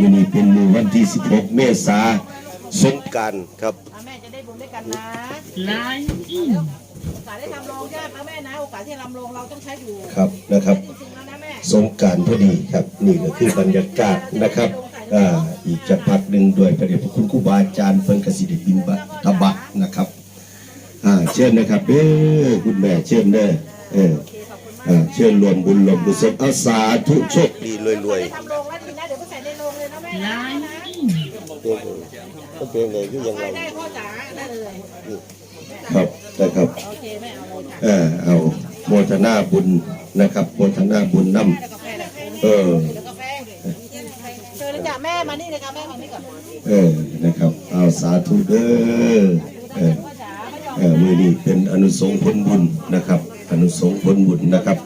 วันนี้เป็นมือวันที่ 16 เมษาสงกรารครับ อะแม่จะได้บุญด้วยกันนะ Line in. โอกาสได้ทำโรงยากนะแม่นะ โอกาสที่ทำโรงเราต้องใช้อยู่ครับนะครับ จริงๆแล้วนะแม่สงกรารพอดีครับ นี่ก็คือบรรยากาศนะครับอ่าอีกจะพักหนึ่งโดวยพระเดชพระคุณครูบาอาจารย์เพิ่นกสิเดบินบะทบะนะครับอ่าเชิญนะครับเด้อคุณแม่เชิญเด้อเอออ่าเชิญรวมบุญรวมกุศลเอาสาธุโชคดีรวยทำโรงแล้วดีนะเดี๋ยวก็ใส่ในโรงเลยนะแม่นะ Line in. ๆก็เป็นไงคือยังไงได้ได้พ่อจ๋าได้เลยครับนะครับโอเคแม่เอาเลยจ้ะเออเอาโมทนาบุญนะครับโมทนาบุญนำแล้วกาแฟแล้วเออกาแฟเชิญเลยจ้ะแม่มานี่เลยค่ะแม่มานี่ก่อนเออนะครับ เอาสาธุเด้อเออพ่อจ๋าไม่ยอมเออมือนี้เป็นอนุสงส์ผลบุญนะครับ อนุสงส์ผลบุญนะครับ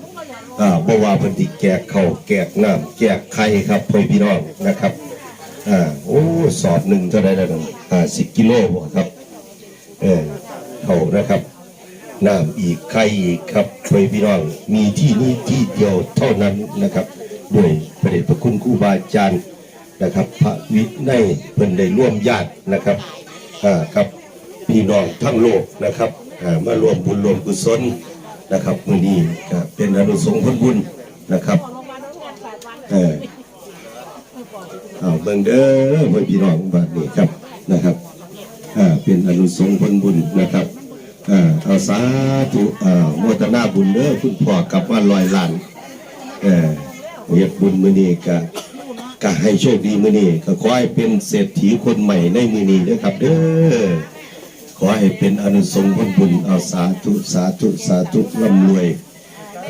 อ่าบ่ว่าเพิ่นสิแจกข้าวแจกน้ำแจกไข่ครับพ่อพี่น้องนะครับ อ่าโอ้สอบหนึ่งเท่าไรแล้วอ่าสิบกิโลครับเออเขานะครับน้ำอีกไข่อีกครับพ่อพี่น้องมีที่นี่ที่เดียวเท่านั้นนะครับด้วยพระเดชพระคุณครูบาอาจารย์นะครับ พระวินัยเพิ่นได้ร่วมญาตินะครับอ่าครับพี่น้องทั้งโลกนะครับอ่ามารวมบุญรวมกุศลนะครับมื้อนี้เป็นอนุสงส์ผลบุญนะครับเออ เอาเบิ่งเด้อเบิ่งพี่น้องบัดนี้ครับนะครับอ่าเป็นอนุสงส์ผลบุญนะครับอ่าเอาสาธุอ่าโมทนาบุญเด้อคุณพ่อกลับมาลอยล้านเออเฮ็ดบุญมือนี้ก็ก็ให้โชคดีมือนี้ก็ขอให้เป็นเศรษฐีคนใหม่ในมือนี้เด้อครับ เด้อขอให้เป็นอนุสงส์ผลบุญเอาสาธุสาธุสาธุร่ำรวย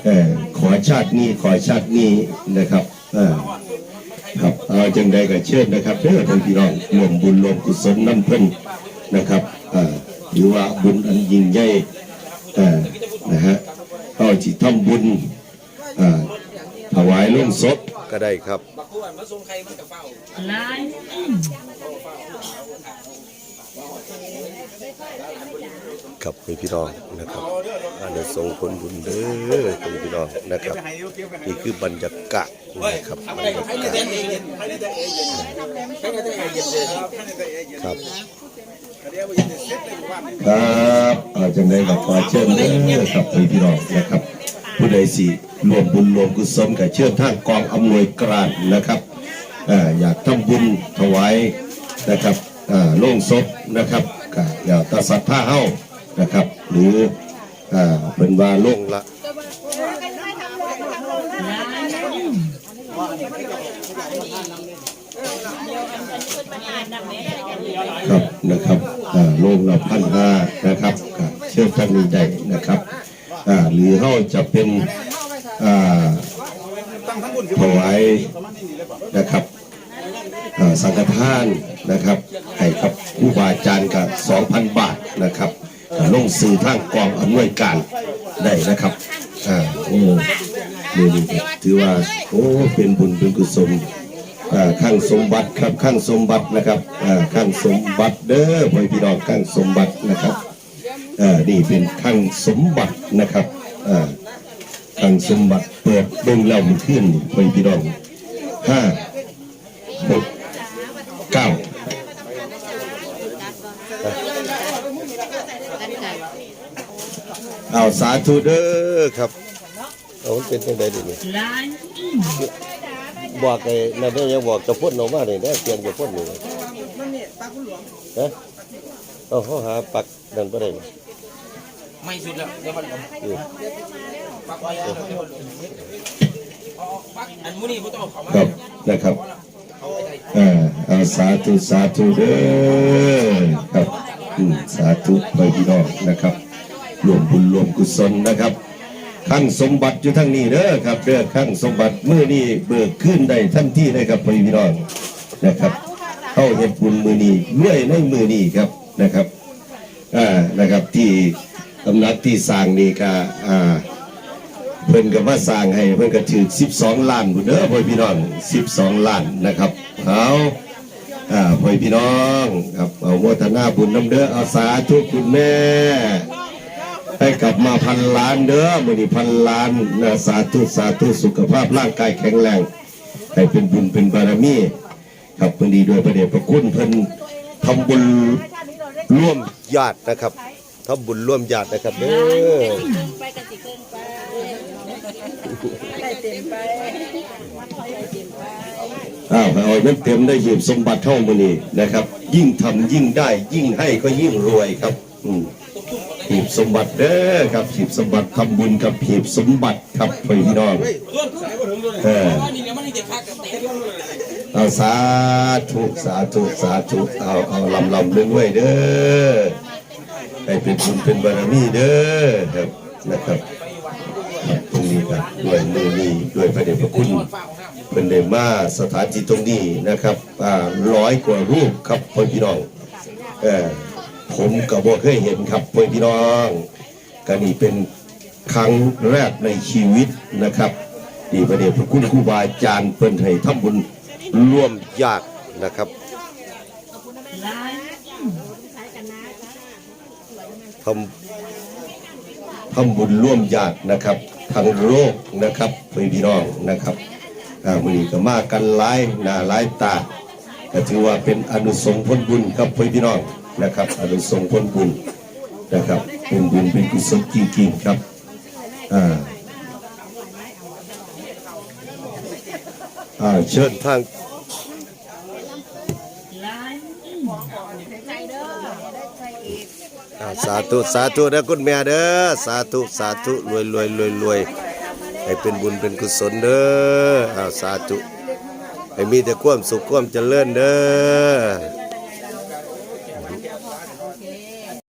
เออขอชาตินี้ขอชาตินี้นะครับ จังใดก็เชิญนะครับเด้อท่านพี่น้องรวมบุญรวมกุศลน้ำเพิ่นนะครับอ่าถือว่าบุญอันยิ่งใหญ่เออนะฮะเอาจิตทำบุญอ่าถวายลงศพก็ได้ครับ Line in. ครับพี่น้องนะครับ อันนี้ส่งผลบุญเด้อคุณพี่น้องนะครับ นี่คือบรรยากาศนะครับบรรยากาศครับครับอาจังได้ก็ขอเชิญเด้อครับคุณพี่น้องนะครับ ผู้ใดสิรวมบุญรวมกุศลกับเชิญทางกองอำนวยการนะครับเอออยากทำบุญถวายนะครับเออโล่งศพนะครับก็อยากตาสัทธาเฮ้านะครับ หรือ อ่อเป็นว่าล่งละครับนะครับอ่าโล่งละพันห้านะครับเชิญทางนี้ได้นะครับอ่าหรือเฮาจะเป็นอ่าถวายนะครับอ่าสังฆทานนะครับให้กับครูบาอาจารย์กับ2,000 บาทนะครับ ลงสื่อทางกองอำนวยการได้นะครับอ่าโอ้นี่นี่ก็ถือว่าโอ้เป็นบุญเป็นกุศลอ่าข้างสมบัติครับข้างสมบัตินะครับอ่าข้างสมบัติเด้อพ่อพี่น้องข้างสมบัตินะครับอ่านี่เป็นข้างสมบัตินะครับอ่าข้างสมบัติเปิดเบิ่งแล้วมันขึ้นพ่อพี่น้องห้าหกเก้า เอาสาธุเด้อครับเอามันเป็นจังไดดีนี่ Line in. บอกไอ้นั่นได้ยังบอกจะพ่นออกมาเนี่ยได้เพียงจะพ่นนี่มันนี่ปลาคุณหลวงฮะเอาเขาหาปักนั่นไปได้ไหมไม่สุดแล้วเดี๋ยวมันอยู่ปักไว้แล้วปักอันมูนี่เขาต้องเอาเขามาครับนะครับอ่าเอาสาธุสาธุเด้อครับอืม สาธุไปพี่น้องนะครับรวมบุญรวมกุศลนะครับขั้งสมบัติอยู่ทั้งนี้เด้อครับเด้อขั้งสมบัติเมื่อนี้เบิกขึ้นได้ทันทีเลยครับพี่น้องนะครับเข้าเฮ็ดบุญมือนี้เรื่อยในมือนี้ครับนะครับอ่านะครับที่ตำหนักที่สร้างนี่ก็อ่าเพิ่นก็มาสร้างให้เพิ่นก็ถือ 12 ล้านพุ่นเด้อพี่น้อง 12 ล้านนะครับเอา พ่อพี่น้องครับเอาโมทนาบุญน้ำเด้ออาสาธุกคุณแม่ให้กลับมาพันล้านเด้อมือนี้พันล้านนะสาธุสาธุสุขภาพร่างกายแข็งแรงให้เป็นบุญเป็นบารมีครับเพิ่นดีด้วยประเดชพระคุณเพิ่นทำบุญร่วมญาตินะครับทำบุญร่วมญาตินะครับเด้อไปกันสิเกินไปได้เต็มไป อ้าวเอามันเต็มได้หีบสมบัติเท่ามือนี้นะครับ ยิ่งทำยิ่งได้ยิ่งให้ก็ยิ่งรวยครับอืมหีบสมบัติเด้อครับหีบสมบัติทำบุญกับหีบสมบัติครับพี่น้องเออเนี่ยมันนี่จะคักกับเตะด้วยเอาสาธุสาธุสาธุเอาเอาลำลำเรื่องไว้เด้อให้เป็นบุญเป็นบารมีเด้อครับนะครับครับตรงนี้ครับด้วยมือนี้ด้วยพระเดชพระคุณ เป็นเดมาสถานที่ตรงนี้นะครับร้อยกว่ารูปครับพ่อพี่น้องเออผมก็บ่เคยเห็นครับพ่อพี่น้องก็นี่เป็นครั้งแรกในชีวิตนะครับนี่พระเดชพระคุณครูบาอาจารย์เพิ่นให้ทำบุญร่วมญาตินะครับทำทำบุญร่วมญาตินะครับทางโลกนะครับพี่น้องนะครับ อ่ามือนี้ก็มากันหลายหน้าหลายตาก็ถือว่าเป็นอนุสงส์ผลบุญครับพี่น้องนะครับ อนุสงส์ผลบุญนะครับเป็นบุญเป็นกุศลจริงๆครับอ่าอ่าเชิญทางสาธุสาธุนะคุณแม่เด้อสาธุสาธุรวยรวยรวยรวย ให้เป็นบุญเป็นกุศลเด้ออาสาธุให้มีแต่ความสุขความเจริญเด้อ